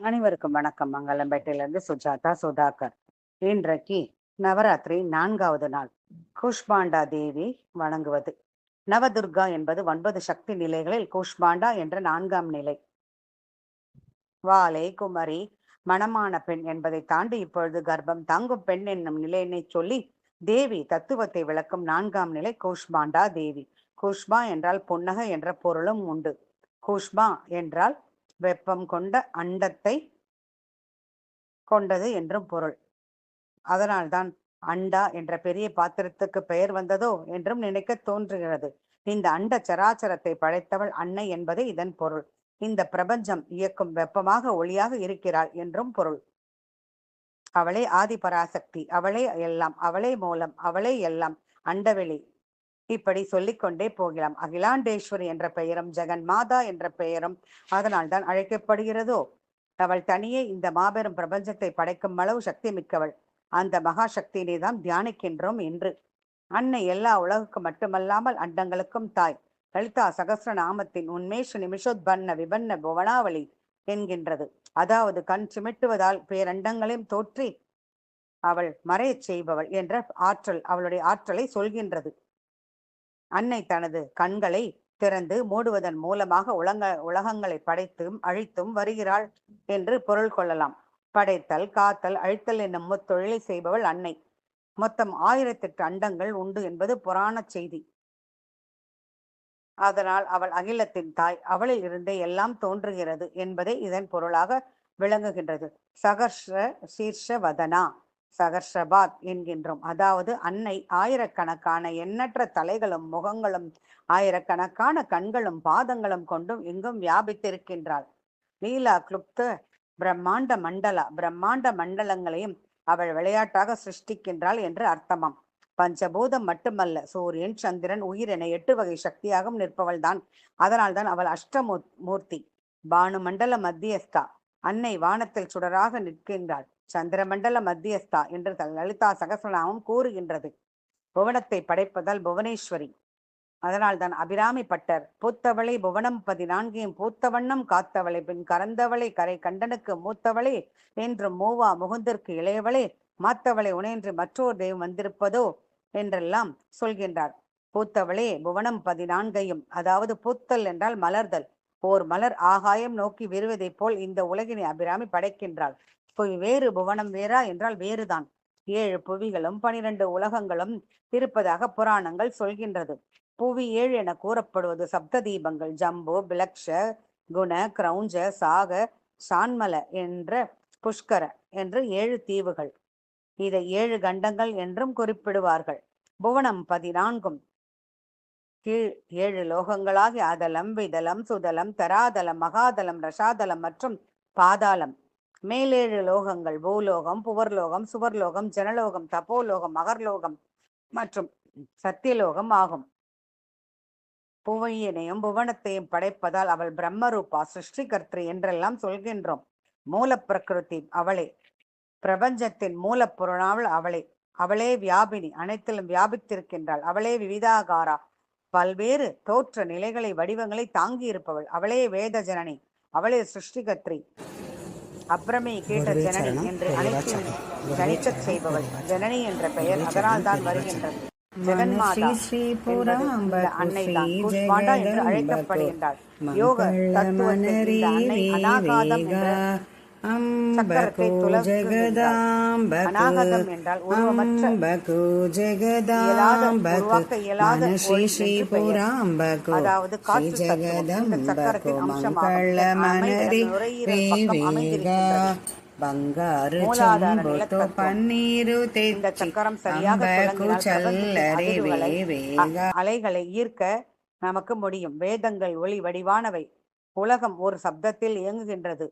அனைவருக்கும் வணக்கம். மங்கலம்பேட்டையிலிருந்து சுஜாதா சுதாகர். இன்றைக்கு நவராத்திரி நான்காவது நாள். குஷ்பாண்டா தேவி வணங்குவது. நவதுர்கா என்பது ஒன்பது சக்தி நிலைகளில் குஷ்பாண்டா என்ற நான்காம் நிலை. வாலை குமரி மணமான பெண் என்பதை தாண்டி இப்பொழுது கர்ப்பம் தாங்கும் பெண் என்னும் நிலையினை சொல்லி தேவி தத்துவத்தை விளக்கும் நான்காம் நிலை குஷ்பாண்டா தேவி. குஷ்பா என்றால் புன்னகை என்ற பொருளும் உண்டு. குஷ்பா என்றால் வெப்பம் கொண்ட அண்டத்தை கொண்டது என்றும் பொருள். அதனால்தான் அண்டா என்ற பெரிய பாத்திரத்துக்கு பெயர் வந்ததோ என்றும் நினைக்க தோன்றுகிறது. இந்த அண்ட சராச்சரத்தை படைத்தவள் அன்னை என்பது இதன் பொருள். இந்த பிரபஞ்சம் இயக்கும் வெப்பமாக ஒளியாக இருக்கிறாள் என்றும் பொருள். அவளே ஆதி பராசக்தி அவளே எல்லாம் அவளே மூலம் அவளே எல்லாம் அண்டவெளி இப்படி சொல்லிக்கொண்டே போகலாம். அகிலாண்டேஸ்வரி என்ற பெயரும் ஜெகன் மாதா என்ற பெயரும் அதனால் தான் அழைக்கப்படுகிறதோ? அவள் தனியே இந்த மாபெரும் பிரபஞ்சத்தை படைக்கும் அளவு சக்தி மிக்கவள் அந்த மகாசக்தியினை தான் தியானிக்கின்றோம் என்று அன்னை எல்லா உலகுக்கும் மட்டுமல்லாமல் அண்டங்களுக்கும் தாய். லலிதா சகசிர நாமத்தின் உண்மேஷ நிமிஷோத்பன்ன விபன்ன புவனாவளி என்கின்றது. அதாவது கண் சிமிட்டுவதால் பேரண்டங்களையும் தோற்றி அவள் மறையச் செய்பவள் என்ற ஆற்றல் அவளுடைய ஆற்றலை சொல்கின்றது. அன்னை தனது கண்களை திறந்து மூடுவதன் மூலமாக உலக உலகங்களை படைத்தும் அழித்தும் வருகிறாள் என்று பொருள் கொள்ளலாம். படைத்தல் காத்தல் அழித்தல் என்னும் முத்தொழிலை செய்பவள் அன்னை. மொத்தம் ஆயிரத்தெட்டு அண்டங்கள் உண்டு என்பது புராண செய்தி. அதனால் அவள் அகிலத்தின் தாய் அவளில் இருந்தே எல்லாம் தோன்றுகிறது என்பதே இதன் பொருளாக விளங்குகின்றது. சகர்ஷ சீர்ஷ வதனா. சகர்ஷபாத் என்கின்றோம். அதாவது அன்னை ஆயிரக்கணக்கான எண்ணற்ற தலைகளும் முகங்களும் ஆயிரக்கணக்கான கண்களும் பாதங்களும் கொண்டும் எங்கும் வியாபித்திருக்கின்றாள். லீலா கிளுப்த பிரம்மாண்ட மண்டலா பிரம்மாண்ட மண்டலங்களையும் அவள் விளையாட்டாக சிருஷ்டிக்கின்றாள் என்று அர்த்தமாம். பஞ்சபூதம் மட்டுமல்ல சூரியன் சந்திரன் உயிர் என எட்டு வகை சக்தியாகவும் நிற்பவள் தான் அதனால் அதனால்தான் அவள் அஷ்டமூ மூர்த்தி பானு மண்டல மத்தியஸ்தா. அன்னை வானத்தில் சுடராக நிற்கின்றாள். சந்திரமண்டல மத்தியஸ்தா என்று லலிதா சகசநாமம் கூறுகின்றது. புவனத்தை படைப்பதால் புவனேஸ்வரி. அதனால்தான் அபிராமி பட்டர் பூத்தவளை புவனம் பதினான்கையும் பூத்தவண்ணம் காத்தவளை பின் கரந்தவளை கரை கண்டனுக்கு மூத்தவளே என்று மூவா முகுந்திற்கு இளையவளே மாத்தவளை உணைன்று மற்றோர் தெய்வம் வந்திருப்பதோ என்றெல்லாம் சொல்கின்றார். பூத்தவளே புவனம் பதினான்கையும் அதாவது பூத்தல் என்றால் மலர்தல். ஓர் மலர் ஆகாயம் நோக்கி விருவதைப் போல் இந்த உலகினை அபிராமி படைக்கின்றாள். புவி வேறு புவனம் வேறா என்றால் வேறுதான். ஏழு புவிகளும் பனிரெண்டு உலகங்களும் இருப்பதாக புராணங்கள் சொல்கின்றது. புவி ஏழு என கூறப்படுவது சப்த தீபங்கள் ஜம்பு பிலக்ஷ குண கிரௌஞ்ச சாக சான்மல என்ற புஷ்கர என்று ஏழு தீவுகள். இதை ஏழு கண்டங்கள் என்றும் குறிப்பிடுவார்கள். புவனம் பதினான்கும். கீழ் ஏழு லோகங்களாகி அதலம் விதலம் சுதலம் தராதலம் மகாதலம் ரசாதலம் மற்றும் பாதாளம். மேலேழு லோகங்கள் பூலோகம் புவர்லோகம் சுவர்லோகம் ஜனலோகம் தபோலோகம் மகர்லோகம் மற்றும் சத்தியலோகம் ஆகும். புவையினையும் புவனத்தையும் படைப்பதால் அவள் பிரம்மரூபா சிருஷ்டிகர்த்திரி என்றெல்லாம் சொல்கின்றோம். மூல பிரகிருதி அவளே பிரபஞ்சத்தின் மூலப்பொருளாவள் அவளே அவளே வியாபினி அனைத்திலும் வியாபித்திருக்கின்றாள். அவளே விவிதாகாரா பல்வேறு தோற்ற நிலைகளை வடிவங்களை தாங்கி இருப்பவள் அவளே வேத ஜனனி அவளே சிருஷ்டிகத்ரி அப்புறமே கேட்ட ஜனனி என்று அனைத்தையும் ஜனிக்கச் செய்பவள் ஜனனி என்ற பெயர் அதனால் தான் வருகின்றது. ஜெகன்மாதா என்பது அன்னை தான். குஷ்மாண்டா என்று அழைக்கப்படுகின்றாள் யோக தத்துவத்தில் அன்னை அநாகாதம் என்ற அம்பகோ சக்கரம் சரியாக அலைகளை ஈர்க்க நமக்கு முடியும். வேதங்கள் ஒளி வடிவானவை. உலகம் ஒரு சப்தத்தில் இயங்குகின்றது.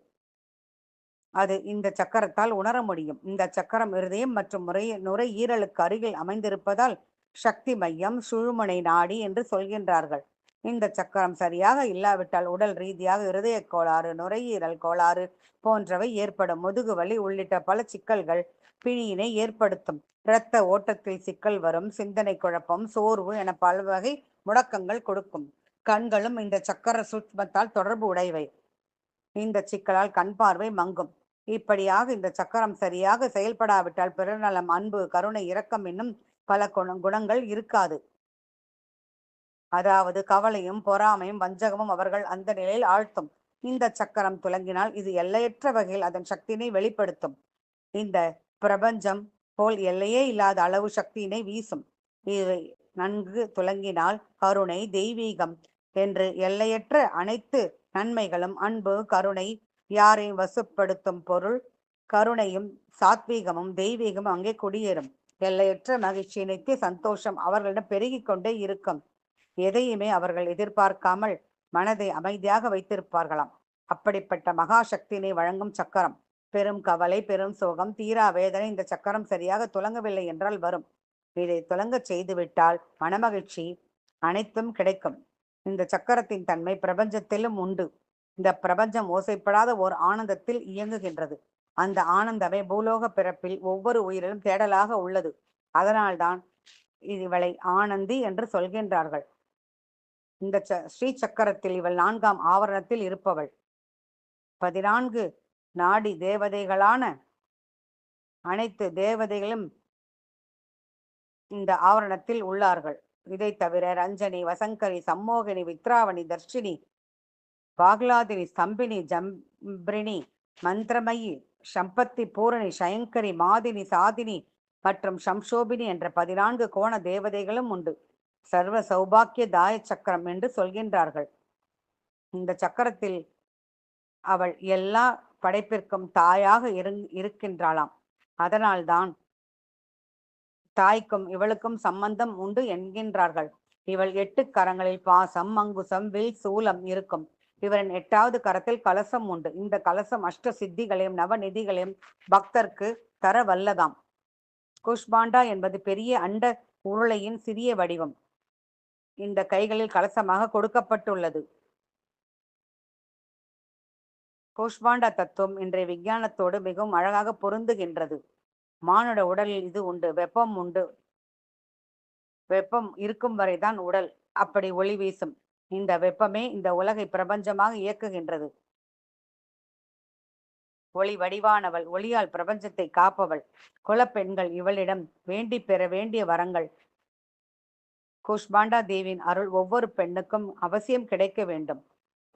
அது இந்த சக்கரத்தால் உணர முடியும். இந்த சக்கரம் இருதயம் மற்றும் முறை நுரையீரலுக்கு அருகில் அமைந்திருப்பதால் சக்தி மையம் சுழுமுனை நாடி என்று சொல்கின்றார்கள். இந்த சக்கரம் சரியாக இல்லாவிட்டால் உடல் ரீதியாக இருதய கோளாறு நுரையீரல் கோளாறு போன்றவை ஏற்படும். முதுகு வலி உள்ளிட்ட பல சிக்கல்கள் பிணியினை ஏற்படுத்தும். இரத்த ஓட்டத்தில் சிக்கல் வரும். சிந்தனை குழப்பம் சோர்வு என பல்வகை முடக்கங்கள் கொடுக்கும். கண்களும் இந்த சக்கர சூட்சமத்தால் தொடர்பு உடையவை. இந்த சிக்கலால் கண் பார்வை மங்கும். இப்படியாக இந்த சக்கரம் சரியாக செயல்படாவிட்டால் பிறநலம் அன்பு கருணை இரக்கம் என்னும் பல குண குணங்கள் இருக்காது. அதாவது கவலையும் பொறாமையும் வஞ்சகமும் அவர்கள் அந்த நிலையில் ஆழ்த்தும். இந்த சக்கரம் துலங்கினால் இது எல்லையற்ற வகையில் அதன் சக்தியினை வெளிப்படுத்தும். இந்த பிரபஞ்சம் போல் எல்லையே இல்லாத அளவு சக்தியினை வீசும். இவை நன்கு துலங்கினால் கருணை தெய்வீகம் என்று எல்லையற்ற அனைத்து நன்மைகளும் அன்பு கருணை யாரையும் வசுப்படுத்தும் பொருள் கருணையும் சாத்வீகமும் தெய்வீகமும் அங்கே குடியேறும். எல்லையற்ற மகிழ்ச்சி நித்திய சந்தோஷம் அவர்களிடம் பெருகி கொண்டே இருக்கும். எதையுமே அவர்கள் எதிர்பார்க்காமல் மனதை அமைதியாக வைத்திருப்பார்களாம். அப்படிப்பட்ட மகாசக்தியினை வழங்கும் சக்கரம். பெரும் கவலை பெரும் சோகம் தீரா வேதனை இந்த சக்கரம் சரியாக துலங்கவில்லை என்றால் வரும். இதை துலங்க செய்துவிட்டால் மனமகிழ்ச்சி அனைத்தும் கிடைக்கும். இந்த சக்கரத்தின் தன்மை பிரபஞ்சத்திலும் உண்டு. இந்த பிரபஞ்சம் ஓசைப்படாத ஓர் ஆனந்தத்தில் இயங்குகின்றது. அந்த ஆனந்தமே பூலோக பிறப்பில் ஒவ்வொரு உயிரிலும் தேடலாக உள்ளது. அதனால்தான் இவளை ஆனந்தி என்று சொல்கின்றார்கள். இந்த ச ஸ்ரீ சக்கரத்தில் இவள் நான்காம் ஆவரணத்தில் இருப்பவள். பதினான்கு நாடி தேவதைகளான அனைத்து தேவதைகளும் இந்த ஆவரணத்தில் உள்ளார்கள். இதை தவிர ரஞ்சனி வசங்கரி சம்மோகினி வித்ராவணி தர்ஷினி பாக்லாதினி ஸ்தம்பினி ஜம்பிரினி மந்திரமயி சம்பத்தி பூரணி சயங்கரி மாதினி சாதினி மற்றும் சம்சோபினி என்ற பதினான்கு கோண தேவதைகளும் உண்டு. சர்வ சௌபாக்கிய தாய சக்கரம் என்று சொல்கின்றார்கள். இந்த சக்கரத்தில் அவள் எல்லா படைப்பிற்கும் தாயாக இருக்கின்றாளாம். அதனால்தான் தாய்க்கும் இவளுக்கும் சம்பந்தம் உண்டு என்கின்றார்கள். இவள் எட்டு கரங்களில் பாசம் மங்குசம் வில் சூலம் இருக்கும். இவரின் எட்டாவது கரத்தில் கலசம் உண்டு. இந்த கலசம் அஷ்ட சித்திகளையும் நவநிதிகளையும் பக்தர்க்கு தர வல்லதாம். குஷ்பாண்டா என்பது பெரிய அண்ட உருளையின் சிறிய வடிவம். இந்த கைகளில் கலசமாக கொடுக்கப்பட்டுள்ளது. குஷ்பாண்டா தத்துவம் இன்றைய விஞ்ஞானத்தோடு மிகவும் அழகாக பொருந்துகின்றது. மானுட உடலில் இது உண்டு வெப்பம் உண்டு. வெப்பம் இருக்கும் வரைதான் உடல் அப்படி ஒளி வீசும். இந்த வெப்பமே இந்த உலகை பிரபஞ்சமாக இயக்குகின்றது. ஒளி வடிவானவள் ஒளியால் பிரபஞ்சத்தை காப்பவள். குலப்பெண்கள் இவளிடம் வேண்டி பெற வேண்டிய வரங்கள். குஷ்பாண்டா தேவியின் அருள் ஒவ்வொரு பெண்ணுக்கும் அவசியம் கிடைக்க வேண்டும்.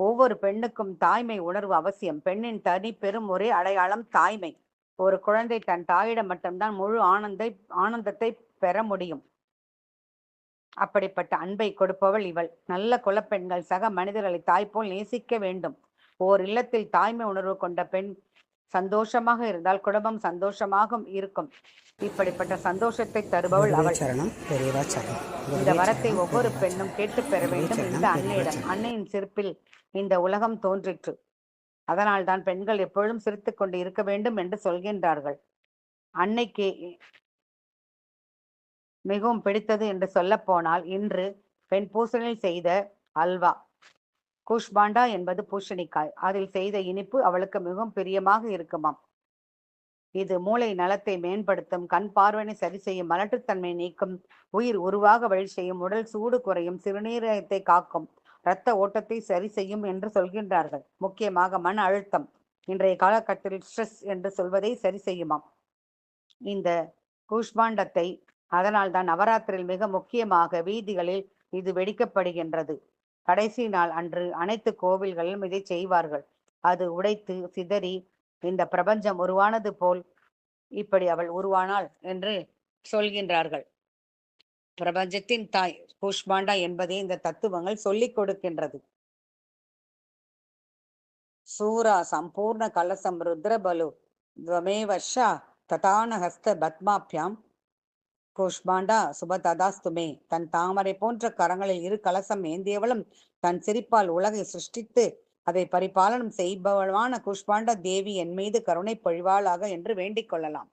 ஒவ்வொரு பெண்ணுக்கும் தாய்மை உணர்வு அவசியம். பெண்ணின் தனி பெரும் ஒரே அடையாளம் தாய்மை. ஒரு குழந்தை தன் தாயிடம் மட்டும்தான் முழு ஆனந்தை ஆனந்தத்தை பெற முடியும். அப்படிப்பட்ட அன்பை கொடுப்பவள் இவள். நல்ல குலப்பெண்கள் சக மனிதர்களை தாய் போல் நேசிக்க வேண்டும். ஓர் இல்லத்தில் தாய்மை உணர்வு கொண்ட பெண் சந்தோஷமாக இருந்தால் குடும்பம் சந்தோஷமாக இருக்கும். இப்படிப்பட்ட சந்தோஷத்தை தருபவள் அவள். இந்த வரத்தை ஒவ்வொரு பெண்ணும் கேட்டு பெற வேண்டும். இந்த அன்னையிடம் அன்னையின் சிரிப்பில் இந்த உலகம் தோன்றிற்று. அதனால்தான் பெண்கள் எப்பொழுதும் சிரித்துக் கொண்டு இருக்க வேண்டும் என்று சொல்கின்றார்கள். அன்னைக்கு மிகவும் பிடித்தது என்று சொல்ல போனால் இன்று பெண் பூசணில் செய்த அல்வா. குஷ்பாண்டா என்பது பூசணிக்காய். அதில் செய்த இனிப்பு அவளுக்கு மிகவும் பிரியமாக இருக்குமாம். இது மூளை நலத்தை மேம்படுத்தும் கண் பார்வையை சரி செய்யும் மலட்டுத்தன்மை நீக்கும் உயிர் உருவாக வழி செய்யும் உடல் சூடு குறையும் சிறுநீரகத்தை காக்கும் இரத்த ஓட்டத்தை சரி செய்யும் என்று சொல்கின்றார்கள். முக்கியமாக மன அழுத்தம். இன்றைய காலகட்டத்தில் ஸ்ட்ரெஸ் என்று சொல்வதை சரி செய்யுமாம். இந்த கூஷ்பாண்டத்தை அதனால் தான் நவராத்திரியில் மிக முக்கியமாக வீதிகளில் இது வெடிக்கப்படுகின்றது. கடைசி நாள் அன்று அனைத்து கோவில்களிலும் இதை செய்வார்கள். அது உடைத்து சிதறி இந்த பிரபஞ்சம் உருவானது போல் இப்படி அவள் உருவானாள் என்று சொல்கின்றார்கள். பிரபஞ்சத்தின் தாய் புஷ்பாண்டா என்பதை இந்த தத்துவங்கள் சொல்லிக் கொடுக்கின்றது. சூரா சம்பூர்ண கலசம் ருத்ரபலு துவமேவஷா ததானஹஸ்த பத்மாபியாம் குஷ்பாண்டா சுபததாஸ்துமே தன் தாமரை போன்ற கரங்களில் இரு கலசம் ஏந்தியவளும் தன் சிரிப்பால் உலகை சிருஷ்டித்து அதை பரிபாலனம் செய்பவளான குஷ்பாண்ட தேவி என் மீது கருணை பொழிவாளாக என்று வேண்டிக் கொள்ளலாம்.